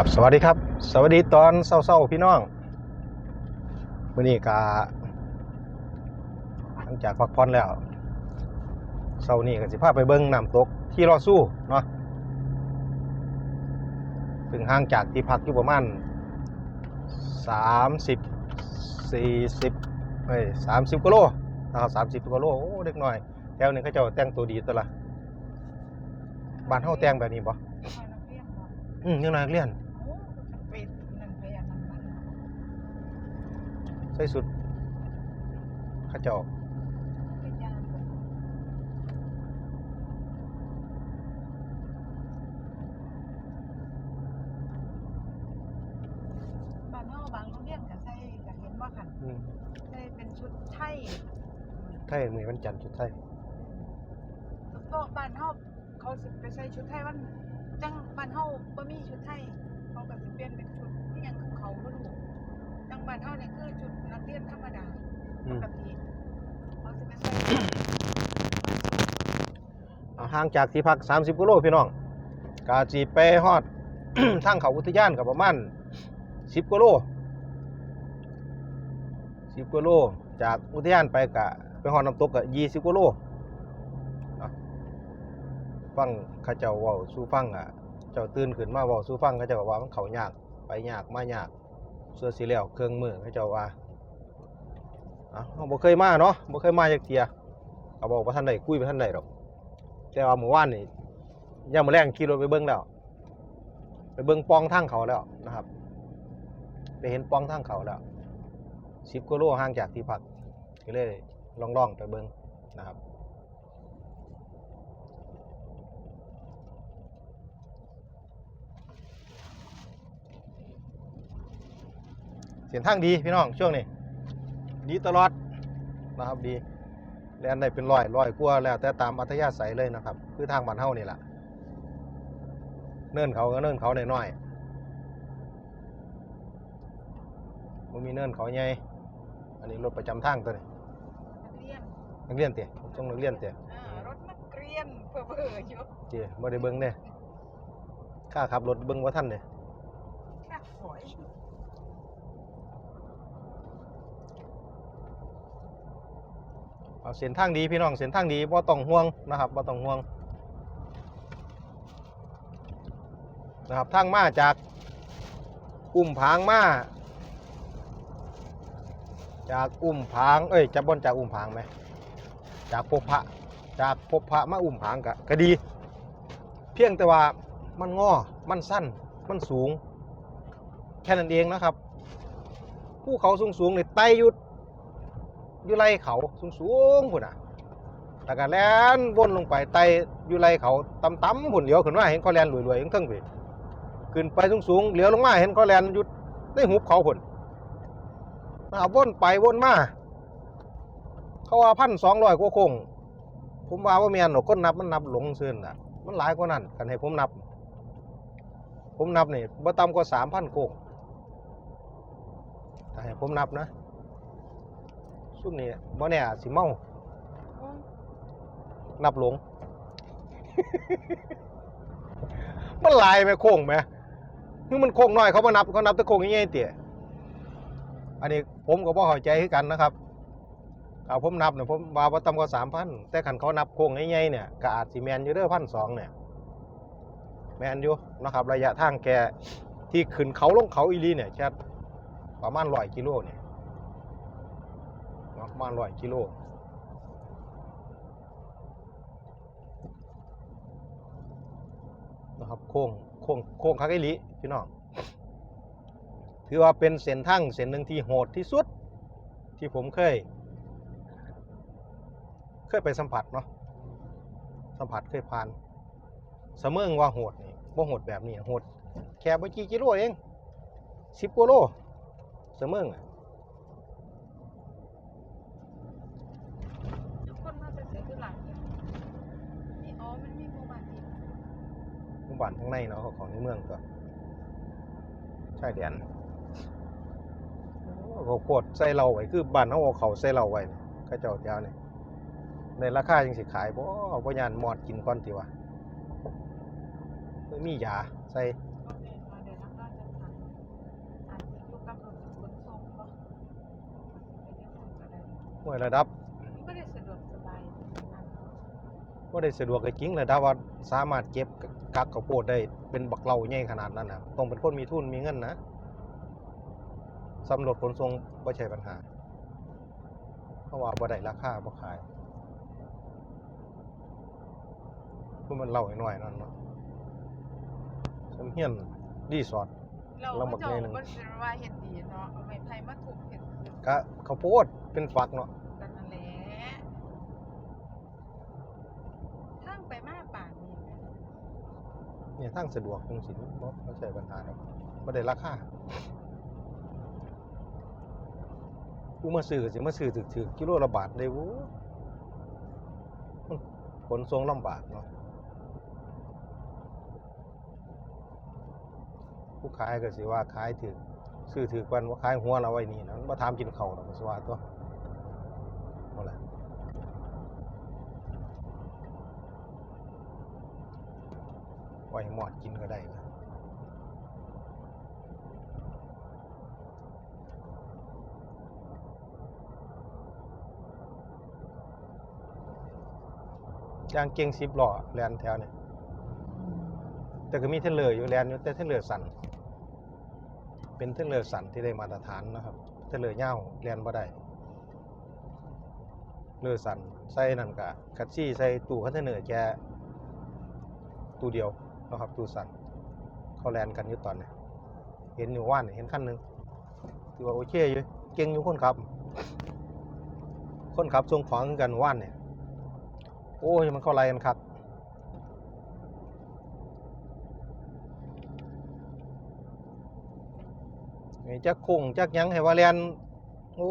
ครับสวัสดีครับ สวัสดีตอนเศร้าๆพี่น้องวันนี้กาหลังจากพักผ่อนแล้วเศร้านี้ก็สิพาไปเบิ้งน้ำตกที่รอสู้เนาะถึงห่างจากที่พักอยู่ประมาณสามสิบสี่สิบเอ้ยสามสิบกิโลนะครับสามสิบกิโลโอ้เด็กหน่อยแถวนี้เขาเจะแต่งตัวดีตัวละบ้านเฮาแต่งแบบนี้ปะอืมยังน้อยนักเรียน ใส่สุดเข้าเจ้าบ้านเฮาบางโรงเรียนก็ใส่ก็เห็นว่าคันอืมใส่เป็นชุดไทยไทยมือวันจันทร์ชุดไทยก็บ้านเฮาเขาสิไปใส่ชุดไทยวันจังบ้านเฮาบ่มีชุดไทยเขาก็สิเปลี่ยนเป็นชุดที่หยังของเขาบ่รู้ จังบ้านเฮาเนี่ยคือชุดนักเรียนธรรมดาอืปมกติเขาสิไปใส่เอาห่างจากที่พัก 30กิโลพี่น้องกาจีไปฮอด ทางเขาอุทยานกับประมาณ10กิโล10กิโลจากอุทยานไปกะไปฮอดน้ำตกกะ20กิโลเนาะฟังเขาเจ้าเว้าสู่ฟังอะ เจ้าตื่นขึ้นมาเว้าสู่ฟังเขาเจ้าก็ว่ามันเขายากไปยากมายาก เสื้อสีแล้วเครื่องมือเขาเจ้าว่าเอ้าเราบ่เคยมาเนาะบ่เคยมาจักเที่ยก็บอกว่าท่านใดคุยไปท่านใดดอกแต่ว่าหมู่บ้านนี่ย่ามมาแรงขี่รถไปเบิ้งแล้ว ไปเบิ้งปองทางเขาแล้วนะครับ ไปเห็นปองทางเขาแล้วสิบกิโลห่างจากที่พักก็เลยลองล่องๆไปเบิ้งนะครับ เสียงทางดีพี่น้องช่วงนี้ดีตลอดนะครับดีแล่นได้เป็นร้อยร้อยกว่าแล้ว แต่ตามอัธยาศัยเลยนะครับ คือทางบ้านเฮานี่แหละเนินเขาก็เนินเขาหน่อยๆมันมีเนินเขาใหญ่อันนี้รถประจำทางตัวนี้นักเรียนนักเรียนเตะต้องนักเรียนเตะอ่ารถนักเรียนเพ้อๆอยู่เตะบ่ได้เบิ่งเด้ค่าขับรถเบิ่งว่าท่านเด้แค่ฝอย เส้นทางดีพี่น้องเส้นทางดีบ่ต้องห่วงนะครับบ่ต้องห่วงนะครับทางมาจากอุ้มผางมาจากอุ้มผางเอ้ยจะบ่นจากอุ้มผางไหมจากพบพระจากพบพระมาอุ้มผางกะก็ดี เพียงแต่ว่ามันงอมันสั้นมันสูง แค่นั้นเองนะครับภูเขาสูงสูงๆนี่ไต่ยุด อยู่ไรเขาสูงสูงพุ่นอะแล้วก็แล่นวนลงไปไตอยู่ไรเขาต่ำๆพุ่นเลี้ยวขึ้นมาเห็นเขาแล่นรวยๆยังเทั้งไปขึ้นไปสูงสูงๆเลี้ยวลงมาเห็นเขาแล่นอยู่ในหุบเขาพุ่นนะวนไปวนมาเขาว่าพันสองร้อยกว่าคงผมว่าว่าแมนหรอกคนนับมันนับหลงเสื่นอะ มันหลายกว่านั้นกันให้ผมนับ ผมนับนี่บ่ต่ำกว่าสามพันโค้งแต่ให้ผมนับนะ ซุ่มนี่บ่แน่อาจสิเมาโอ้ยนับหลง มันหลายไหมโค้งไหมคือมันโค้งน้อยเขามานับเขานับแต่โค้งใหญ่ๆเตี่ยอันนี้ผมก็บ่เข้าใจคือกันนะครับเอาผมนับเนี่ยผมว่าบ่ต่ำกว่าสามพันแต่คันเขานับโค้งใหญ่ๆเนี่ยก็อาจสิแมนอยู่เด้อพันสองเนี่ยแมนอยู่นะครับ ระยะทางแกที่ขึ้นเขาลงเขาอีหลีเนี่ยแค่ประมาณร้อยกิโลเนี่ยเนาะ ประมาณร้อยกิโลนะครับโค้งโค้งโค้งคักลีพี่น้องถือว่าเป็นเส้นทางเส้นหนึ่งที่โหดที่สุดที่ผมเคย เคยไปสัมผัสเนาะสัมผัสเคยผ่านเสมอว่าโหดนี่ว่าโหดแบบนี้โหดแค่ไม่กี่กิโลเองสิบกิโลเสมอ กวาดทั้งในเนาะของในเมืองก็ใช่เดียนเขาโคดใส่เราไว้คือบ้านเขาเอาเขาใส่เราไว้ก็เจ้าเดีาวเนี่ยในราคายังสิขายเพราะพยานหมอดกินก้อนตีวะมียาใส่ห่วยระดับก็ได้สะดวกสบายก็ได้สะดวกกับจริงระดับว่าสามารถเก็บ กักข้าวโพดได้เป็นบักเหล่าใหญ่ขนาดนั้นน่ะต้องเป็นคนมีทุนมีเงินนะสำรวจขนส่งบ่ใช่ปัญหา เพราะว่าบ่ได้ราคาบ่ขายคือมันเหล่าน้อยๆนั่นเนาะสมเฮียนรีสอร์ทเราเราบักเจ้าแน่หนึ่งก็สิว่าเฮ็ดดีเนาะเอาไม้ไผ่มาทุบเฮ็ดกะข้าวโพดเป็นฝักเนาะกันนั่นแหละทางไปมาป่านนี้แหม เนี่ยทางสะดวกจังซี่บ่บ่ใช่ปัญหาดอกบ่ได้ราคาผู้มาซื้อสิมาซื้อถึกๆกิโลละบาทได้ว้มันขนส่งลำบากเนาะผู้ขายก็สิว่าขายถึกซื้อถึกวันว่าขายหัวเราไว้นี่นะมันบ่ถามกินเข้าวดอกก็สิว่าตัวบ่ล่ะ ไว้ให้หมอดกินก็ได้นะยางเก่ง10ล้อแลนแถวเนี่ยแต่ก็มีเทเลอร์อยู่แลนอยู่แต่เทเลอร์สันเป็นเทเลอร์สันที่ได้มาตรฐานนะครับเทเลอร์ยาวแลนบ่ได้เลอร์สันใส่นั่นก็คัดซี่ใส่ตู้คอนเทนเนอร์แค่ตู้เดียว นะครับตู้สั่นเขาแลนกันอยู่ตอนนี้เห็นอยู่ว่านเห็นคันหนึ่งถือว่าโอเคอยู่เก่งอยู่คนขับ คนขับส่งของกันว่านเนี่ยโอ้ยมันเข้าไล่กันครับนี่จักคงจักยังให้ว่าเรียนโอ้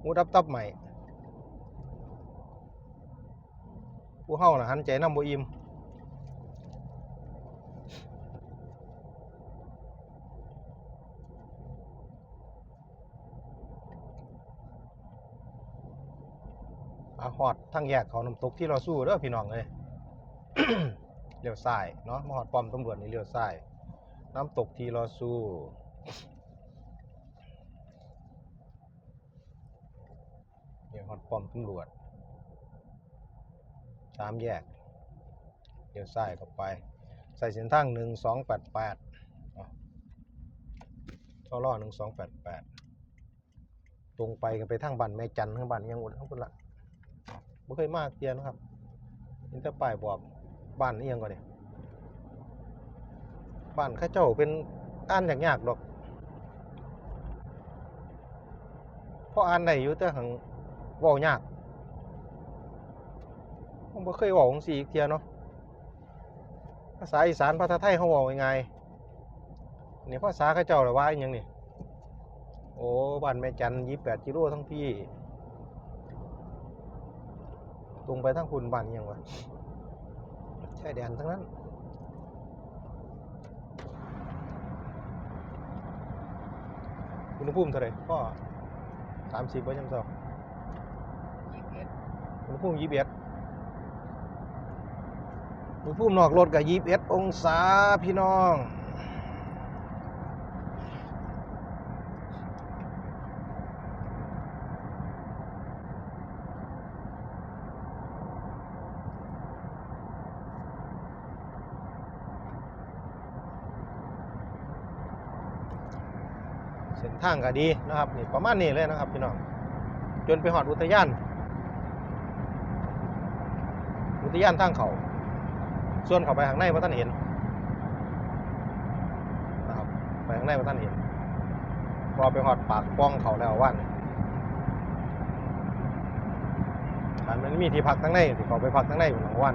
หูดับตับใหม่ผู้เฮาน่ะหันใจน้ำบ่อิ่ม อาฮอดทางแยกเขาน้ำตกที่เราสู้เด้อพี่น้องเอ้ยเลี้ยวซ้ายเนาะมาฮอดป้อมตำรวจนี่เลี้ยวซ้าย น้ำตกที่เรอสู้ เดี๋ยวฮอดป้อมตำรวจสามแยกเดี๋ยวซ้ายเข้าไป ใส่เส้นทางหนึ่งสองแปดแปดท่อล่อหนึ่งสองแปดแปดตรงไปกันไปทางบ้านแม่จันทร์ทางบ้านยังอุดทั้งคนละ ไม่เคยมากเตียนนะครับเห็นแต่ป้ายบอกบ้านนี่ยังก่อนเนี่ยบ้านข้าเจ้าเป็นอ่านยากๆดอกเพราะอ่านได้อยู่แต่หังเว้ายากผมบ่เคยว้าจังซี่อีกเที่ยเนาะภาษาอีสานภาษาไทยเขาเว้าง่ายๆนี่ภาษาเขาเจ้าล่ะว่าอีหยังนี่โอ้บ้านแม่จัน28กิโลทั้งพี่ ตรงไปทางคุณบ้านอิหยังวะชายแดนทั้งนั้นอุณหภูมิเท่าไหร่ก็30บ่ยามเช้ายี่สิบเอ็ดอุณหภูมิยี่สิบเอ็ดอุณหภูมินอกรถกับยี่สิบเอ็ดองศาพี่น้องางก็ดีนะครับนี่ประมาณนี้เลยนะครับพี่น้องจนไปหอดอุทยาน อุทยานทางเขาส่วนเขาไปข้างในว่าท่านเห็นนะครับไปข้างในว่าท่านเห็นพอไปหอดปากป้องเขาแล้วว่านอันมันมีที่พักทั้งในที่เขาไปพักทั้งในอยู่หลังว่าน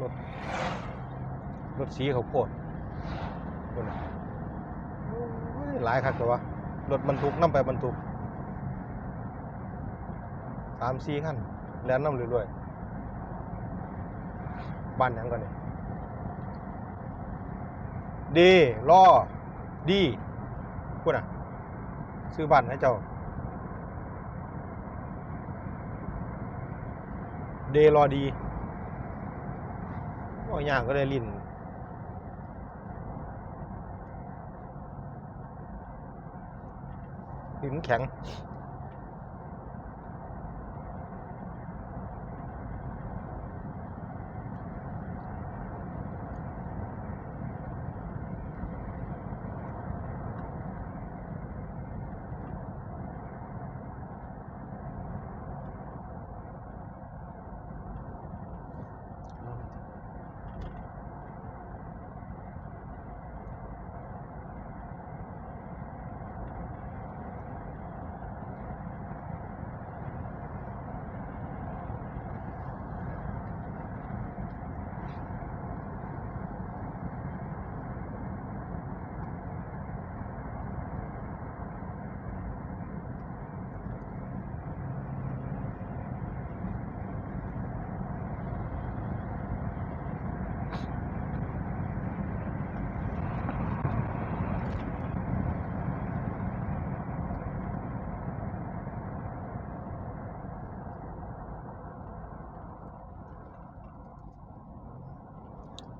รถสีเขาวโพดคนหลายคักตัววะรถบรรทุกนํไปบรรทุกสามสี่คันแล่นน้ำเรื่อยๆบ้านยังกันนี่ดีรอดีพูดอะ ซื้อบ้านให้เจ้าเดรอดี ว่าอย่างก็ได้ลิ้นลิ้นแข็ง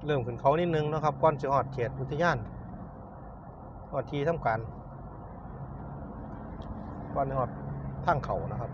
เริ่มขึ้นเขานิดนึงนะครับก้อนจะออดเขตอุทยานออดทีทำการก้อนจะออดทางเขานะครับ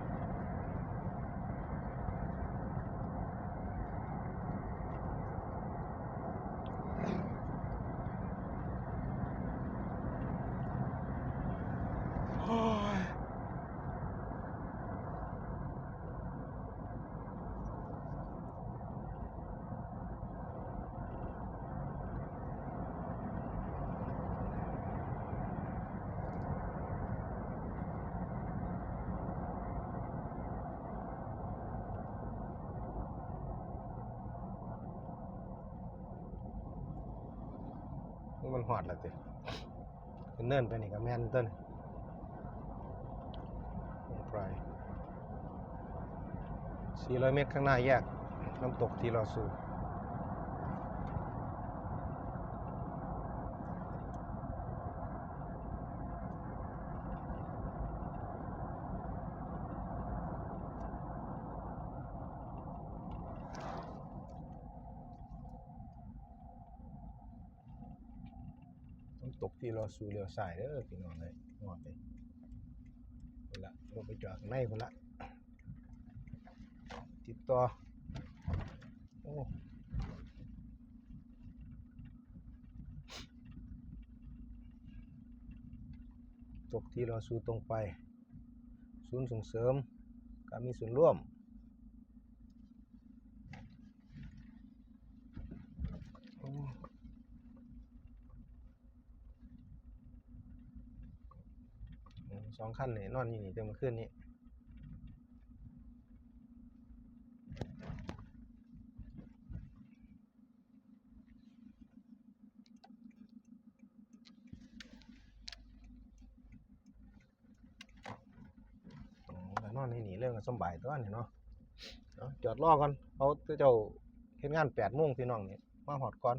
หอดแล้วติขึ้นเนินไปนี่ก็แม่นต้นลงไป400 เมตรข้างหน้าแยกน้ำตกทีรอสู ที่รอซูเลี้ยวซ้ายเด้อพี่น้องเลยงอดเลยพุ่นละลงไปจอดข้างในพุ่นละติดต่อโอ้ตกที่รอซูตรงไป ศูนย์ส่งเสริม การมีส่วนร่วม โอ้ อืมสองขั้นนี่นอนอยู่นี่เต็มขึ้นนี่นอนนี่นี่เรื่องสำบายตัวนี่เนาะเอาจอดรอก่อนเขาเจ้าเฮ็ดงานแปดโมงพี่น้องนี่มาหอดก่อน